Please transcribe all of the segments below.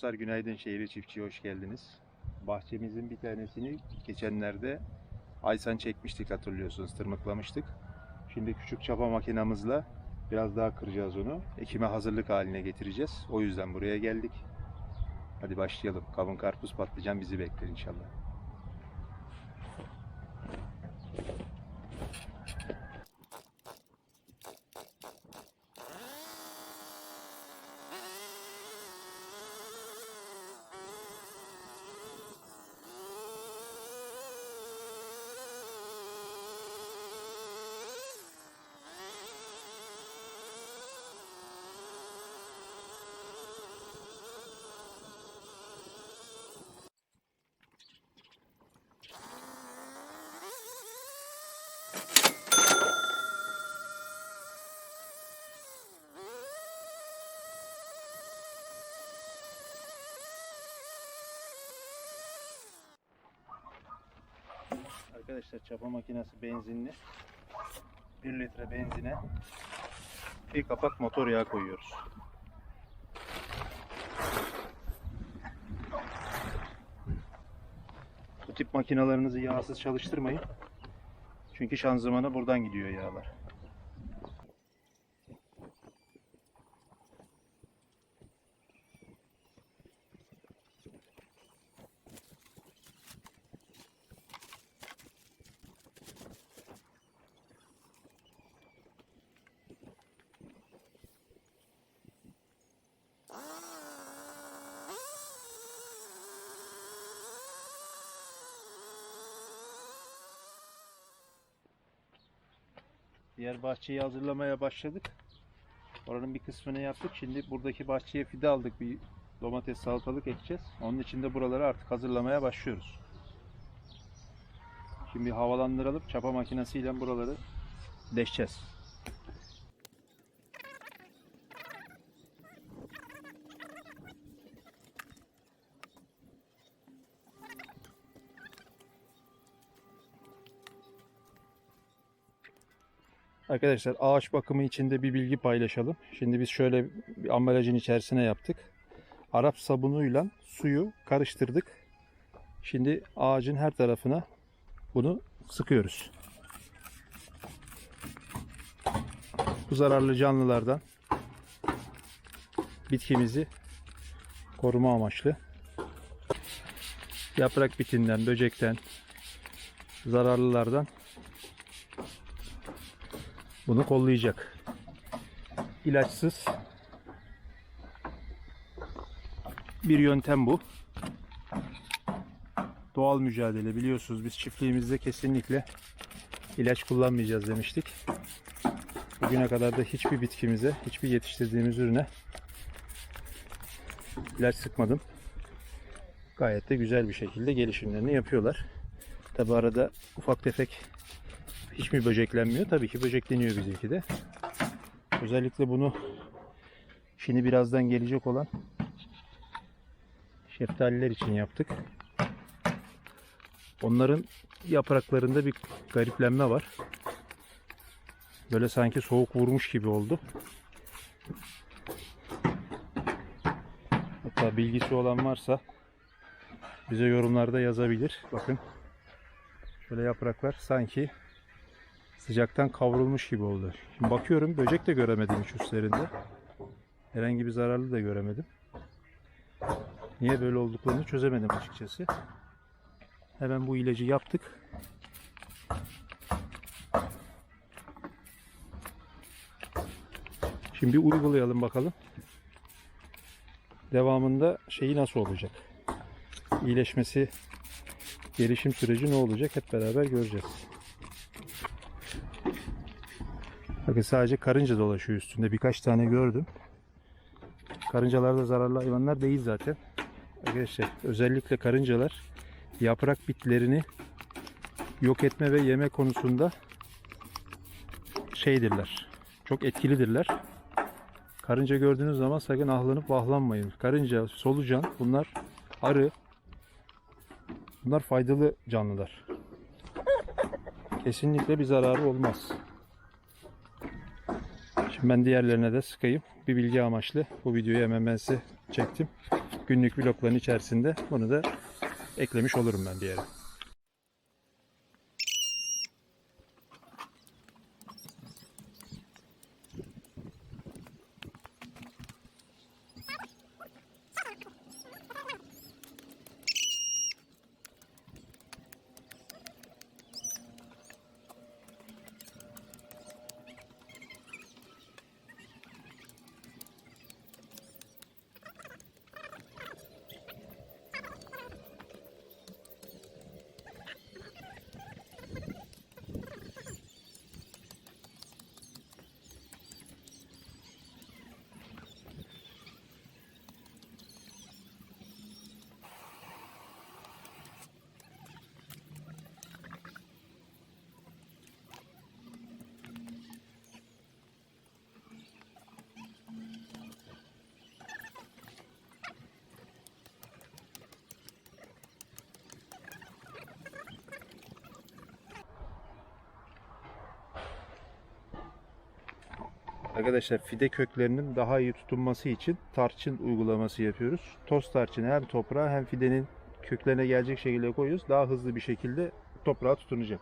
dostlar günaydın şehri çiftçiye hoş geldiniz. Bahçemizin bir tanesini geçenlerde Aysan çekmiştik hatırlıyorsunuz tırmıklamıştık. Şimdi küçük çapa makinamızla biraz daha kıracağız onu. Ekime hazırlık haline getireceğiz. O yüzden buraya geldik. Hadi başlayalım. Kavun karpuz patlıcan bizi bekler inşallah. Arkadaşlar çapa makinesi benzinli. 1 litre benzine bir kapak motor yağı koyuyoruz. Bu tip makinalarınızı yağsız çalıştırmayın. Çünkü şanzımana buradan gidiyor yağlar. Diğer bahçeyi hazırlamaya başladık. Oranın bir kısmını yaptık. Şimdi buradaki bahçeye fide aldık. Bir domates, salatalık ekeceğiz. Onun için de buraları artık hazırlamaya başlıyoruz. Şimdi havalandıralım. Çapa makinesiyle buraları deşeceğiz. Arkadaşlar ağaç bakımı içinde bir bilgi paylaşalım. Şimdi biz şöyle bir ambalajın içerisine yaptık. Arap sabunuyla suyu karıştırdık. Şimdi ağacın her tarafına bunu sıkıyoruz. Bu zararlı canlılardan bitkimizi koruma amaçlı yaprak bitinden, böcekten, zararlılardan bunu kollayacak. İlaçsız bir yöntem bu. Doğal mücadele biliyorsunuz biz çiftliğimizde kesinlikle ilaç kullanmayacağız demiştik. Bugüne kadar da hiçbir bitkimize, hiçbir yetiştirdiğimiz ürüne ilaç sıkmadım. Gayet de güzel bir şekilde gelişimlerini yapıyorlar. Tabi arada ufak tefek hiç mi böceklenmiyor? Tabii ki böcekleniyor bizimki de. Özellikle bunu şimdi birazdan gelecek olan şeftaliler için yaptık. Onların yapraklarında bir gariplenme var. Böyle sanki soğuk vurmuş gibi oldu. Hatta bilgisi olan varsa bize yorumlarda yazabilir. Bakın. Şöyle yapraklar sanki sıcaktan kavrulmuş gibi oldu. Şimdi bakıyorum böcek de göremedim hiç üstlerinde. Herhangi bir zararlı da göremedim. Niye böyle olduklarını çözemedim açıkçası. Hemen bu ilacı yaptık. Şimdi uygulayalım bakalım. Devamında şeyi nasıl olacak? İyileşmesi, gelişim süreci ne olacak? Hep beraber göreceğiz. Bakın sadece karınca dolaşıyor üstünde. Birkaç tane gördüm. Karıncalar da zararlı hayvanlar değil zaten. Arkadaşlar özellikle karıncalar yaprak bitlerini yok etme ve yeme konusunda şeydirler. Çok etkilidirler. Karınca gördüğünüz zaman sakın ahlanıp vahlanmayın. Karınca, solucan bunlar arı. Bunlar faydalı canlılar. Kesinlikle bir zararı olmaz. Ben diğerlerine de sıkayım. Bir bilgi amaçlı bu videoyu hemen ben size çektim. günlük vlogların içerisinde bunu da eklemiş olurum ben bir yere. Arkadaşlar fide köklerinin daha iyi tutunması için tarçın uygulaması yapıyoruz. Toz tarçını hem toprağa hem fidenin köklerine gelecek şekilde koyuyoruz. Daha hızlı bir şekilde toprağa tutunacak.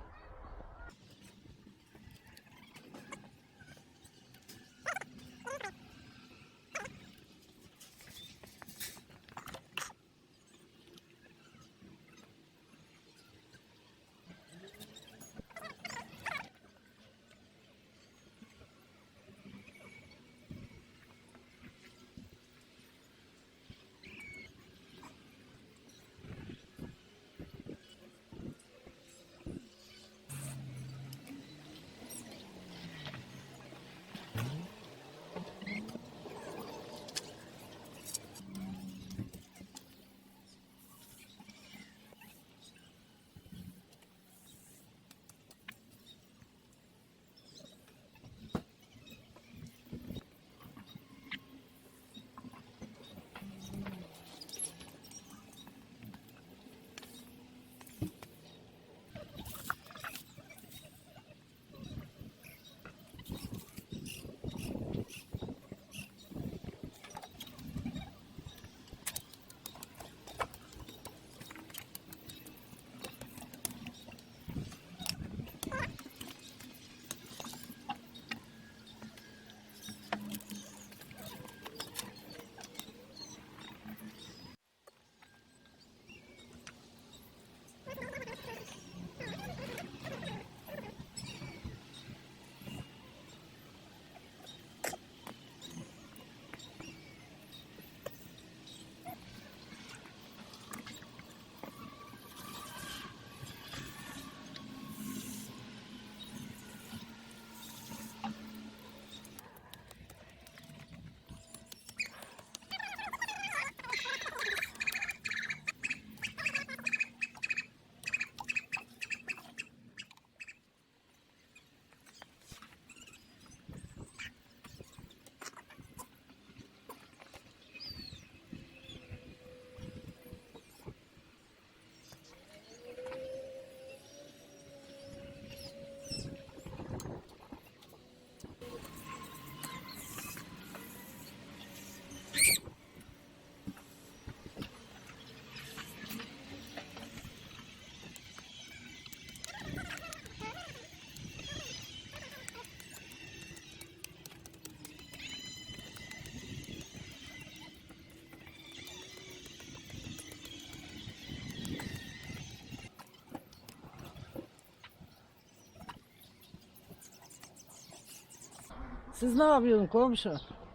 Siz ne yapıyorsun komşu?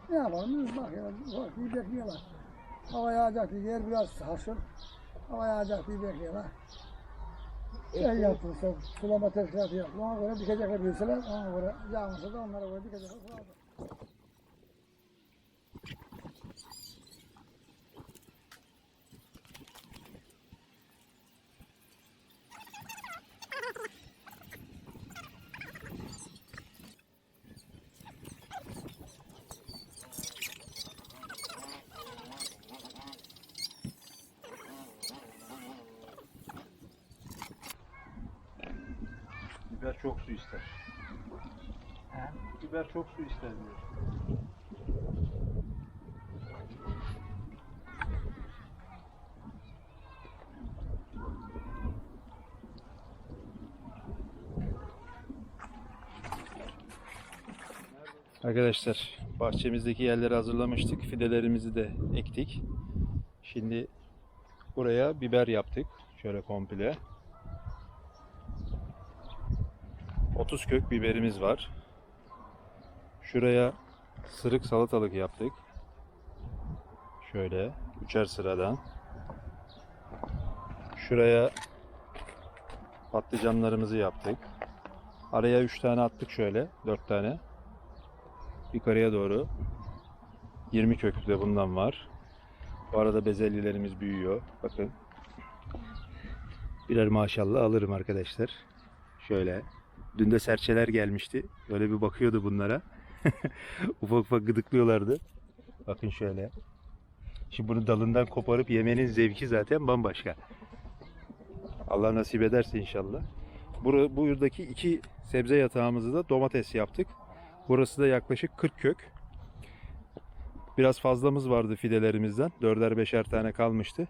Ne yapalım biz bak ya, bak bir bekliyorlar. Hava yağacak diye yer biraz haşır. Hava yağacak diye bekliyorlar. Şey yaptırsa, sulama teşkilatı yaptı. Ona göre dikecekler bilseler, ona göre yağmursa da onlara göre dikecekler. Biber çok su ister. He? Biber çok su ister diyor. Arkadaşlar bahçemizdeki yerleri hazırlamıştık. Fidelerimizi de ektik. Şimdi buraya biber yaptık. Şöyle komple. 30 kök biberimiz var. Şuraya sırık salatalık yaptık. Şöyle üçer sıradan. Şuraya patlıcanlarımızı yaptık. Araya 3 tane attık şöyle. 4 tane. Yukarıya doğru. 20 köklü de bundan var. Bu arada bezelyelerimiz büyüyor. Bakın. Birer maşallah alırım arkadaşlar. Şöyle. Dün de serçeler gelmişti. Böyle bir bakıyordu bunlara. ufak ufak gıdıklıyorlardı. Bakın şöyle. Şimdi bunu dalından koparıp yemenin zevki zaten bambaşka. Allah nasip ederse inşallah. Bura, buradaki iki sebze yatağımızı da domates yaptık. Burası da yaklaşık 40 kök. Biraz fazlamız vardı fidelerimizden. Dörder beşer tane kalmıştı.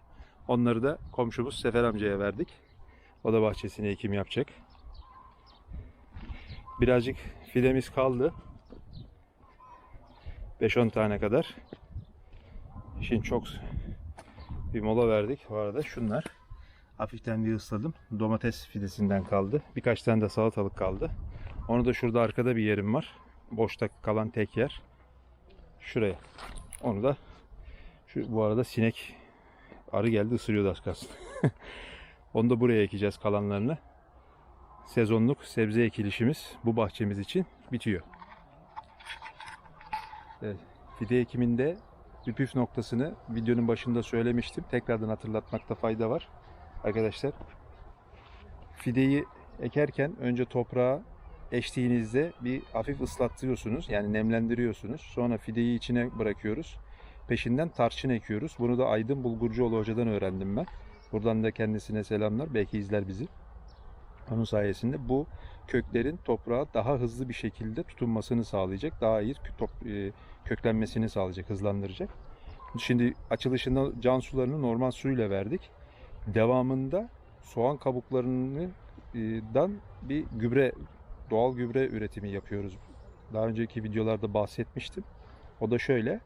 Onları da komşumuz Sefer amcaya verdik. O da bahçesine ekim yapacak. Birazcık fidemiz kaldı. 5-10 tane kadar. Şimdi çok bir mola verdik. Bu arada şunlar. Hafiften bir ısladım. Domates fidesinden kaldı. Birkaç tane de salatalık kaldı. Onu da şurada arkada bir yerim var. Boşta kalan tek yer. Şuraya. Onu da şu bu arada sinek arı geldi ısırıyordu az kalsın. Onu da buraya ekeceğiz kalanlarını. Sezonluk sebze ekilişimiz bu bahçemiz için bitiyor. Evet, fide ekiminde bir püf noktasını videonun başında söylemiştim. Tekrardan hatırlatmakta fayda var. Arkadaşlar fideyi ekerken önce toprağa eştiğinizde bir hafif ıslattırıyorsunuz. Yani nemlendiriyorsunuz. Sonra fideyi içine bırakıyoruz. Peşinden tarçın ekiyoruz. Bunu da Aydın Bulgurcuoğlu hocadan öğrendim ben. Buradan da kendisine selamlar. Belki izler bizi. Onun sayesinde bu köklerin toprağa daha hızlı bir şekilde tutunmasını sağlayacak. Daha iyi e, köklenmesini sağlayacak, hızlandıracak. Şimdi açılışında can sularını normal suyla verdik. Devamında soğan kabuklarından bir gübre, doğal gübre üretimi yapıyoruz. Daha önceki videolarda bahsetmiştim. O da şöyle.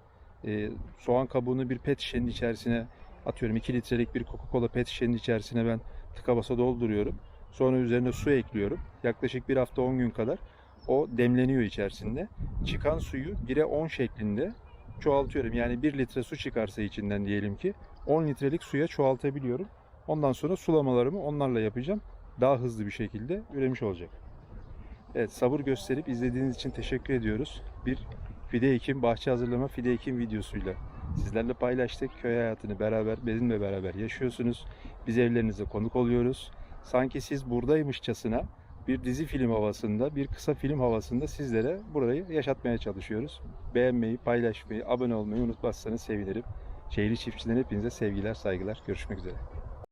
e, soğan kabuğunu bir pet şişenin içerisine atıyorum 2 litrelik bir Coca-Cola pet şişenin içerisine ben tıka basa dolduruyorum. Sonra üzerine su ekliyorum. Yaklaşık bir hafta 10 gün kadar o demleniyor içerisinde. Çıkan suyu 1'e 10 şeklinde çoğaltıyorum. Yani 1 litre su çıkarsa içinden diyelim ki 10 litrelik suya çoğaltabiliyorum. Ondan sonra sulamalarımı onlarla yapacağım. Daha hızlı bir şekilde üremiş olacak. Evet sabır gösterip izlediğiniz için teşekkür ediyoruz. Bir fide ekim, bahçe hazırlama fide ekim videosuyla sizlerle paylaştık. Köy hayatını beraber, bizimle beraber yaşıyorsunuz. Biz evlerinize konuk oluyoruz. Sanki siz buradaymışçasına bir dizi film havasında, bir kısa film havasında sizlere burayı yaşatmaya çalışıyoruz. Beğenmeyi, paylaşmayı, abone olmayı unutmazsanız sevinirim. Şehirli çiftçiden hepinize sevgiler, saygılar. Görüşmek üzere.